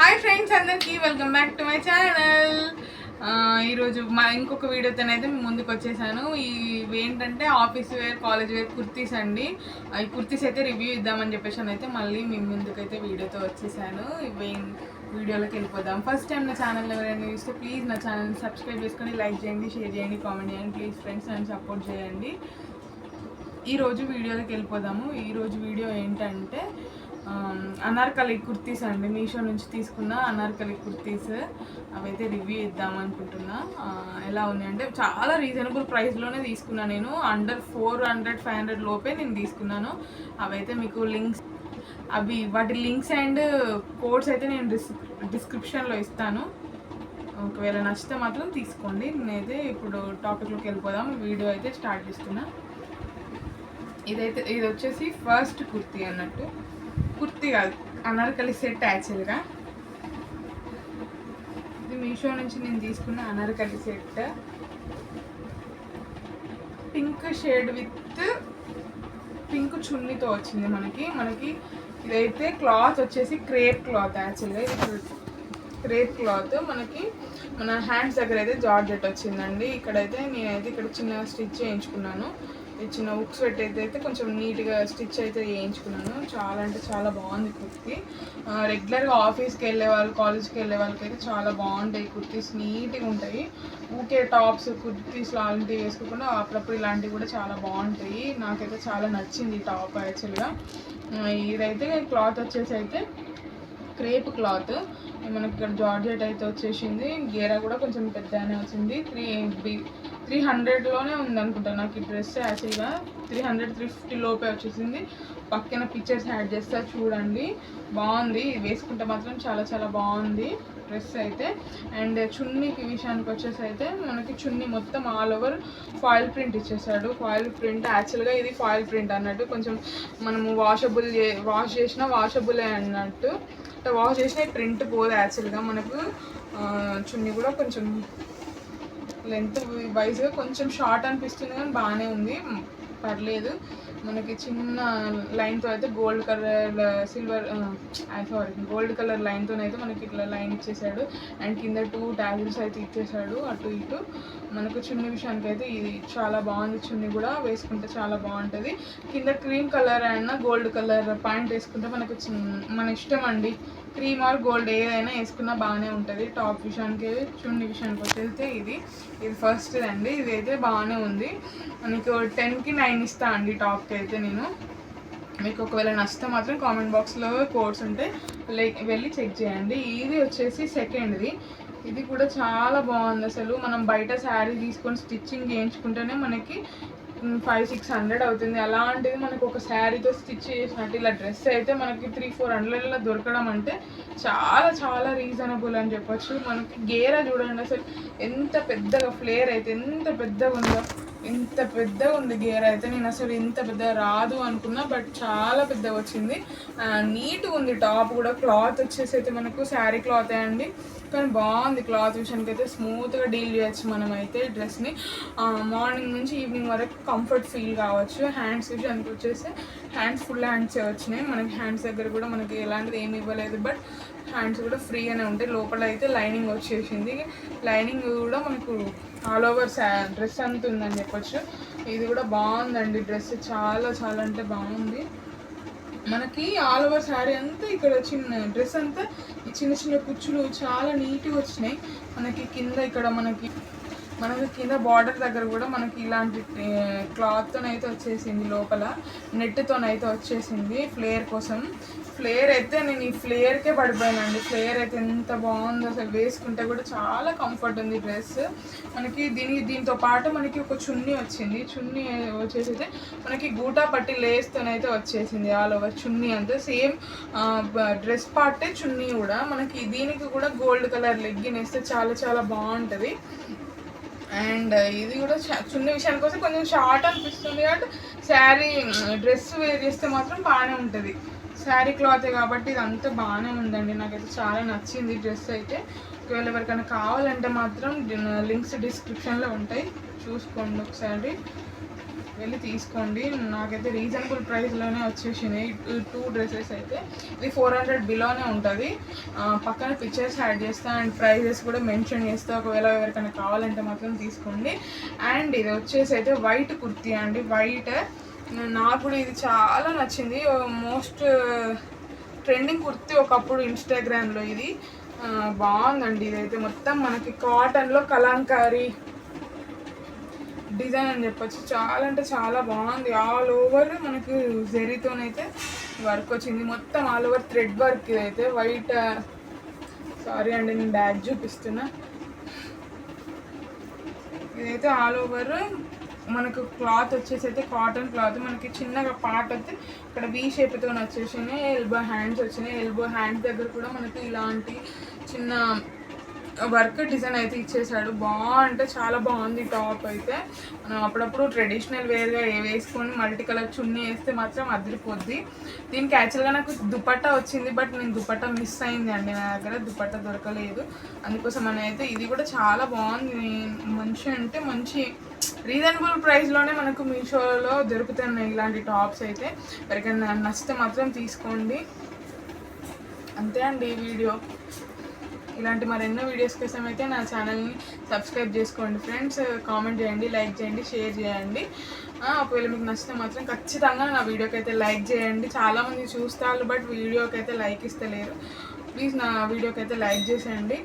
Hi friends అందరికీ welcome back to my channel ఈరోజు మా ఇంకొక వీడియోతోనైతే మీ ముందుకు వచ్చేసాను. ఇవి ఏంటంటే office wear college wear kurtis అండి. ఈ కుర్తీస్ అయితే రివ్యూ ఇద్దామని చెప్పేసి అయితే మళ్ళీ మీ ముందుకైతే వీడియోతో వచ్చేసాను. ఇవి వీడియోలోకి వెళ్ళిపోదాం. ఫస్ట్ టైం నా ఛానల్ ఎవరైనా చూస్తే ప్లీజ్ నా ఛానల్ని సబ్స్క్రైబ్ చేసుకొని లైక్ చేయండి షేర్ చేయండి కామెంట్ చేయండి. ప్లీజ్ ఫ్రెండ్స్ నన్ను సపోర్ట్ చేయండి. ఈరోజు వీడియోలోకి వెళ్ళిపోదాము. ఈరోజు వీడియో ఏంటంటే అనార్కలి కుర్తీస్ అండి. మీషో నుంచి తీసుకున్న అనార్కలి కుర్తీస్ అవైతే రివ్యూ ఇద్దాం అనుకుంటున్నా. ఎలా ఉంది అంటే చాలా రీజనబుల్ ప్రైస్లోనే తీసుకున్నాను నేను. Under four hundred five hundred లోపే నేను తీసుకున్నాను. అవైతే మీకు లింక్స్ అవి వాటి లింక్స్ అండ్ కోడ్స్ అయితే నేను డిస్ డిస్క్రిప్షన్లో ఇస్తాను. ఒకవేళ నచ్చితే మాత్రం తీసుకోండి. నేనైతే ఇప్పుడు టాపిక్లోకి వెళ్ళిపోదాం. వీడియో అయితే స్టార్ట్ చేస్తున్నా. ఇదైతే ఇది వచ్చేసి ఫస్ట్ కుర్తీ అన్నట్టు. కుర్తి కాదు అనార్కలి సెట్ యాక్చువల్గా. ఇది మీషో నుంచి నేను తీసుకున్న Anarkali set. Pink shade with pink చున్నీతో వచ్చింది మనకి. మనకి ఇదైతే క్లాత్ వచ్చేసి క్రేప్ క్లాత్ యాక్చువల్గా. ఇది క్రేప్ క్లాత్. మనకి మన హ్యాండ్స్ దగ్గర అయితే జార్జెట్ వచ్చిందండి. ఇక్కడైతే నేనైతే ఇక్కడ చిన్న స్టిచ్ చేయించుకున్నాను. చిన్న ఉక్స్ పెట్టయితే అయితే అయితే కొంచెం నీట్గా స్టిచ్ అయితే చేయించుకున్నాను. చాలా అంటే చాలా బాగుంది కుర్తీ. రెగ్యులర్గా ఆఫీస్కి వెళ్ళే వాళ్ళు కాలేజ్కి వెళ్ళే వాళ్ళకైతే చాలా బాగుంటాయి కుర్తీస్. నీట్గా ఉంటాయి. ఊకే టాప్స్ కుర్తీస్ లాంటివి వేసుకోకుండా అప్పుడప్పుడు ఇలాంటివి కూడా చాలా బాగుంటాయి. నాకైతే చాలా నచ్చింది ఈ టాప్ యాక్చువల్గా ఇదైతే క్లాత్ వచ్చేసి అయితే క్రేప్ క్లాత్ మనకి ఇక్కడ జార్జెట్ అయితే వచ్చేసింది. గేరా కూడా కొంచెం పెద్దగానే వచ్చింది. త్రీ త్రీ హండ్రెడ్లోనే ఉందనుకుంటా నాకు ఈ డ్రెస్ యాక్చువల్గా. త్రీ హండ్రెడ్ త్రీ ఫిఫ్టీ లోపే వచ్చేసింది. పక్కన పిక్చర్స్ యాడ్ చేస్తా చూడండి. బాగుంది. వేసుకుంటే మాత్రం చాలా చాలా బాగుంది డ్రెస్ అయితే. అండ్ చున్నీకి విషయానికి వచ్చేసి అయితే మనకి చున్నీ మొత్తం ఆల్ ఓవర్ ఫాయిల్ ప్రింట్ ఇచ్చేసాడు. ఫాయిల్ ప్రింట్ యాక్చువల్గా ఇది ఫాయిల్ ప్రింట్ అన్నట్టు కొంచెం మనము వాషబుల్ వాష్ చేసినా వాషబులే అన్నట్టు. అంటే వాష్ చేసిన ప్రింట్ పోదు యాక్చువల్గా. మనకు చున్నీ కూడా కొంచెం లెంత్ వైజ్గా కొంచెం షార్ట్ అనిపిస్తుంది కానీ బాగానే ఉంది. పర్లేదు. మనకి చిన్న లైన్తో అయితే gold colour silver sorry gold colour లైన్తో అయితే మనకి ఇట్లా లైన్ ఇచ్చేసాడు. అండ్ కింద టూ ట్యాగిల్స్ అయితే ఇచ్చేసాడు అటు ఇటు. మనకు చున్ని విషయానికి అయితే ఇది చాలా బాగుంది. చున్నీ కూడా వేసుకుంటే చాలా బాగుంటుంది. కింద క్రీమ్ కలర్ అయినా గోల్డ్ కలర్ ప్యాంట్ వేసుకుంటే మనకు మన ఇష్టం అండి. క్రీమ్ ఆర్ గోల్డ్ ఏదైనా వేసుకున్నా బాగానే ఉంటుంది. టాప్ విషయానికి చున్ని విషయానికి వచ్చేస్తే ఇది. ఇది ఫస్ట్ అండి. ఇది అయితే బాగానే ఉంది. మనకు టెన్కి నైన్ ఇస్తా అండి టాప్ టాప్కి అయితే నేను మీకు ఒకవేళ నచ్చితే మాత్రం కామెంట్ బాక్స్లో కోడ్స్ ఉంటే లైక్ వెళ్ళి చెక్ చేయండి. ఇది వచ్చేసి సెకండ్ది ఇది కూడా చాలా బాగుంది అసలు. మనం బయట శారీ తీసుకొని స్టిచ్చింగ్ చేయించుకుంటేనే మనకి ఫైవ్ సిక్స్ హండ్రెడ్ అవుతుంది. అలాంటిది మనకు ఒక శారీతో స్టిచ్ చేసినట్టు ఇలా డ్రెస్ అయితే మనకి త్రీ ఫోర్ హండ్రెడ్లో దొరకడం అంటే చాలా చాలా రీజనబుల్ అని చెప్పొచ్చు. మనకి గేరా చూడండి అసలు ఎంత పెద్దగా ఫ్లేర్ అయితే ఎంత పెద్దగా ఉందో ఎంత పెద్దగా ఉంది గేర్ అయితే. నేను అసలు ఇంత పెద్దగా రాదు అనుకున్నా బట్ చాలా పెద్దగా వచ్చింది. నీట్గా ఉంది టాప్ కూడా. క్లాత్ వచ్చేసి అయితే మనకు శారీ క్లాత్ అండి. కానీ బాగుంది క్లాత్ విషయానికి అయితే స్మూత్గా డీల్ చేయొచ్చు మనం అయితే డ్రెస్ని మార్నింగ్ నుంచి ఈవినింగ్ వరకు కంఫర్ట్ ఫీల్ కావచ్చు. హ్యాండ్స్ విషయానికి వచ్చేసి హ్యాండ్స్ ఫుల్ హ్యాండ్స్ వచ్చినాయి. మనకి హ్యాండ్స్ దగ్గర కూడా మనకి ఎలాంటిది ఏమి ఇవ్వలేదు. బట్ హ్యాండ్స్ కూడా ఫ్రీగానే ఉంటాయి. లోపల అయితే లైనింగ్ వచ్చేసింది. లైనింగ్ కూడా మనకు ఆల్ ఓవర్ డ్రెస్ అంత ఉందని చెప్పొచ్చు. ఇది కూడా బాగుందండి డ్రెస్ చాలా చాలా అంటే బాగుంది. మనకి ఆల్ ఓవర్ శారీ అంతా ఇక్కడ చిన్న డ్రెస్ అంతా ఈ చిన్న చిన్న కుచ్చులు చాలా నీట్గా వచ్చినాయి. మనకి కింద ఇక్కడ మనకి మనకి కింద బార్డర్ దగ్గర కూడా మనకి ఇలాంటి క్లాత్తోనైతే వచ్చేసింది లోపల నెట్తోనైతే వచ్చేసింది ఫ్లేయర్ కోసం. ఫ్లేయర్ అయితే నేను ఈ ఫ్లేయర్కే పడిపోయానండి. ఫ్లేయర్ అయితే ఎంత బాగుందో అసలు వేసుకుంటే కూడా చాలా కంఫర్ట్ ఉంది డ్రెస్ మనకి దీని దీంతో పాటు మనకి ఒక చున్నీ వచ్చింది. చున్నీ వచ్చేసి అయితే మనకి గూటా పట్టి లేస్తోనైతే వచ్చేసింది ఆల్ ఓవర్ చున్నీ అంతా. సేమ్ డ్రెస్ పార్టే చున్నీ కూడా. మనకి దీనికి కూడా గోల్డ్ కలర్ లెగ్గిన్ వేస్తే చాలా చాలా బాగుంటుంది. అండ్ ఇది కూడా చిన్న విషయానికి వస్తే కొంచెం షార్ట్ అనిపిస్తుంది కాబట్టి శారీ డ్రెస్ వేర్ చేస్తే మాత్రం బాగానే ఉంటుంది. శారీ క్లాత్ కాబట్టి ఇది అంతా బాగానే ఉందండి. నాకైతే చాలా నచ్చింది డ్రెస్ అయితే. ఒకవేళ ఎవరికైనా కావాలంటే మాత్రం లింక్స్ డిస్క్రిప్షన్లో ఉంటాయి. చూసుకోండి ఒకసారి. వెళ్ళి తీసుకోండి. నాకైతే రీజనబుల్ ప్రైస్లోనే వచ్చేసినాయి. టూ డ్రెస్సెస్ అయితే. ఇది ఫోర్ హండ్రెడ్ బిలోనే ఉంటుంది. పక్కన పిక్చర్స్ యాడ్ చేస్తా అండ్ ప్రైజెస్ కూడా మెన్షన్ చేస్తా. ఒకవేళ ఎవరికైనా కావాలంటే మాత్రం తీసుకోండి. అండ్ ఇది వచ్చేసి అయితే వైట్ కుర్తీ అండి. వైట్ నాకు కూడా ఇది చాలా నచ్చింది. మోస్ట్ ట్రెండింగ్ కుర్తీ ఒకప్పుడు ఇన్స్టాగ్రామ్లో ఇది. బాగుందండి. ఇదైతే మొత్తం మనకి కాటన్లో కలంకారీ డిజైన్ అని చెప్పొచ్చు. చాలా అంటే చాలా బాగుంది. ఆల్ ఓవర్ మనకి జెరీతోనైతే వర్క్ వచ్చింది. మొత్తం ఆల్ ఓవర్ థ్రెడ్ వర్క్ అయితే వైట్ సారీ uh, అండి నేను బ్యాగ్ చూపిస్తున్నా. ఇదైతే ఆల్ ఓవర్ మనకు క్లాత్ వచ్చేసి అయితే కాటన్ క్లాత్ మనకి చిన్నగా పార్ట్ అయితే ఇక్కడ వీ షేప్తో వచ్చేసినాయి. ఎల్బో హ్యాండ్స్ వచ్చినాయి. ఎల్బో హ్యాండ్స్ దగ్గర కూడా మనకి ఇలాంటి చిన్న వర్క్ డిజైన్ అయితే ఇచ్చేసాడు. బాగుంటే చాలా బాగుంది టాప్ అయితే. మనం అప్పుడప్పుడు ట్రెడిషనల్ వేర్గా ఏ వేసుకొని మల్టీ కలర్ చున్నీ వేస్తే మాత్రం అదిరిపోద్ది. దీనికి యాక్చువల్గా నాకు దుపట్టా వచ్చింది బట్ నేను దుపట్టా మిస్ అయింది అండి నా దగ్గర. దుపట్టా దొరకలేదు. అందుకోసం అని అయితే ఇది కూడా చాలా బాగుంది. మంచి అంటే మంచి రీజనబుల్ ప్రైస్లోనే మనకు మీషోలో దొరుకుతున్నాయి ఇలాంటి టాప్స్ అయితే. ఎవరికైనా నచ్చితే మాత్రం తీసుకోండి. అంతే అండి ఈ వీడియో. ఇలాంటి మరెన్నో వీడియోస్ కోసం అయితే నా ఛానల్ని సబ్స్క్రైబ్ చేసుకోండి ఫ్రెండ్స్ కామెంట్ చేయండి లైక్ చేయండి షేర్ చేయండి. ఒకవేళ మీకు నచ్చితే మాత్రం ఖచ్చితంగా నా వీడియోకి అయితే లైక్ చేయండి. చాలామంది చూస్తారు బట్ వీడియోకి అయితే లైక్ ఇస్తలేరు. ప్లీజ్ నా వీడియోకి అయితే లైక్ చేసేయండి.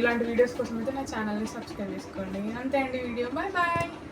ఇలాంటి వీడియోస్ కోసం అయితే నా ఛానల్ని సబ్స్క్రైబ్ చేసుకోండి. అంతే అండి వీడియో బాయ్ బాయ్